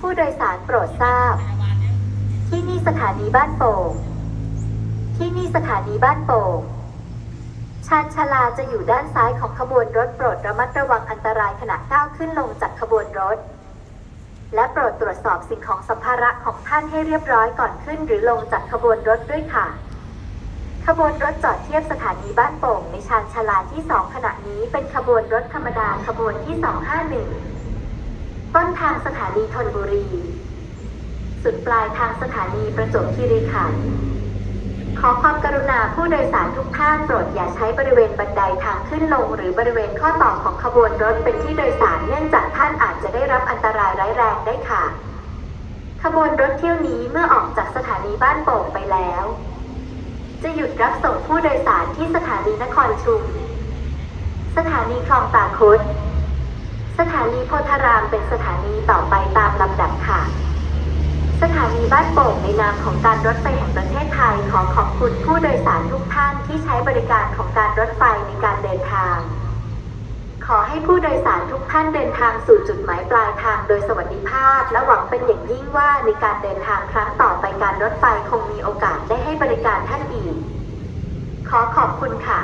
ผู้โดยสารโปรดทราบ ที่นี่สถานีบ้านโป่ง ที่นี่สถานีบ้านโป่ง ชานชลาจะอยู่ด้านซ้ายของขบวนรถโปรดระมัดระวังอันตรายขณะก้าวขึ้นลงจากขบวนรถ และโปรดตรวจสอบสิ่งของสัมภาระของท่านให้เรียบร้อยก่อนขึ้นหรือลงจากขบวนรถด้วยค่ะ ขบวนรถจอดเทียบสถานีบ้านโป่งในชานชาลาที่ 2 ขณะนี้เป็นขบวนรถธรรมดาขบวนที่ 251 ต้นทางสถานีธนบุรี สุดปลายทางสถานีประจวบคีรีขันธ์ขอความกรุณาผู้โดยสารทุกท่านโปรดอย่าใช้บริเวณบันไดทางขึ้นลง หรือบริเวณข้อต่อของขบวนรถเป็นที่โดยสารเนื่องจากท่านอาจจะได้รับอันตรายร้ายแรงได้ค่ะ ขบวนรถเที่ยวนี้เมื่อออกจากสถานีบ้านโป่งไปแล้ว จะหยุดรับส่งผู้โดยสารที่สถานีนครชุม สถานีคลองตาคุดสถานีโพธารามเป็นสถานีต่อไปตามลำดับค่ะ สถานีบ้านโป่งในนามของการรถไฟแห่งประเทศไทยขอขอบคุณผู้โดยสารทุกท่านที่ใช้บริการของการรถไฟในการเดินทาง ขอให้ผู้โดยสารทุกท่านเดินทางสู่จุดหมายปลายทางโดยสวัสดิภาพ และหวังเป็นอย่างยิ่งว่าในการเดินทางครั้งต่อไปการรถไฟคงมีโอกาสได้ให้บริการท่านอีก ขอขอบคุณค่ะ